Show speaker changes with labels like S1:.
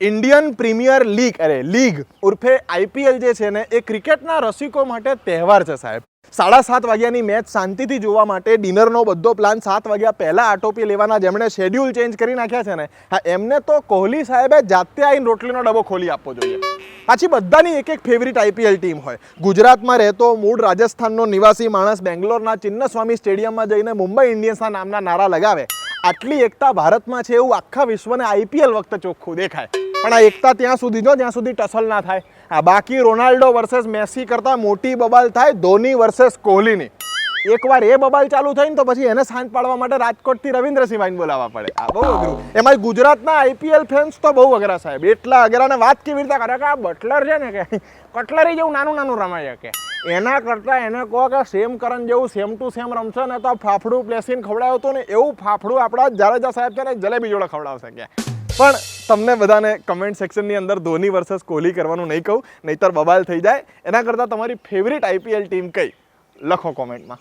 S1: Indian premier league, અરે, league ઉર્ફે IPL જે છે ને, એ ક્રિકેટના રસિકો માટે તહેવાર છે સાહેબ. સાડા સાત વાગ્યાની મેચ શાંતિથી જોવા માટે ડિનરનો બધો પ્લાન સાત વાગ્યા પહેલાં આટોપી લેવાના જેમણે શેડ્યુલ ચેન્જ કરી નાખ્યા છે ને, હા, એમને તો કોહલી સાહેબે જાતે આવીને રોટલીનો ડબ્બો ખોલી આપવો જોઈએ. પાછી બધાની એક એક ફેવરિટ આઈપીએલ ટીમ હોય. ગુજરાતમાં રહેતો મૂળ રાજસ્થાનનો નિવાસી માણસ બેંગ્લોરના ચિન્નસ્વામી સ્ટેડિયમમાં જઈને મુંબઈ ઇન્ડિયન્સના નામના નારા લગાવે. આટલી એકતા ભારતમાં છે એવું આખા વિશ્વને આઈપીએલ વખતે ચોખ્ખું દેખાય. પણ આ એકતા ત્યાં સુધી જો જ્યાં સુધી ટસલ ના થાય. આ બાકી રોનાલ્ડો વર્સેસ મેસી કરતાં મોટી બબાલ થાય ધોની વર્સેસ કોહલીની. એકવાર એ બબાલ ચાલુ થઈ ને તો પછી એને શાંત પાડવા માટે રાજકોટથી રવિન્દ્ર ભાઈને બોલાવવા પડે. આ બહુ અઘરું. એમાં ગુજરાતના આઈપીએલ ફેન્સ તો બહુ અઘરા સાહેબ. એટલા અઘરાને વાત કેવી રીતે કરે? કે આ બટલર છે ને કે કટલરી જેવું નાનું નાનું રમાય કે. એના કરતાં એને કહો કે સેમ કરન જેવું સેમ ટુ સેમ રમશે ને તો ફાફડું પ્લેસીને ખવડાવ્યું હતું ને એવું ફાફડું આપણા જાડેજા સાહેબ છે ને જલેબી જોડે ખવડાવશે કે. પણ તમને બધાને કમેન્ટ સેક્શનની અંદર ધોની વર્સસ કોહલી કરવાનું નહીં કહું, નહીતર બબાલ થઈ જાય. એના કરતાં તમારી ફેવરિટ આઈપીએલ ટીમ કઈ? લખો કોમેન્ટમાં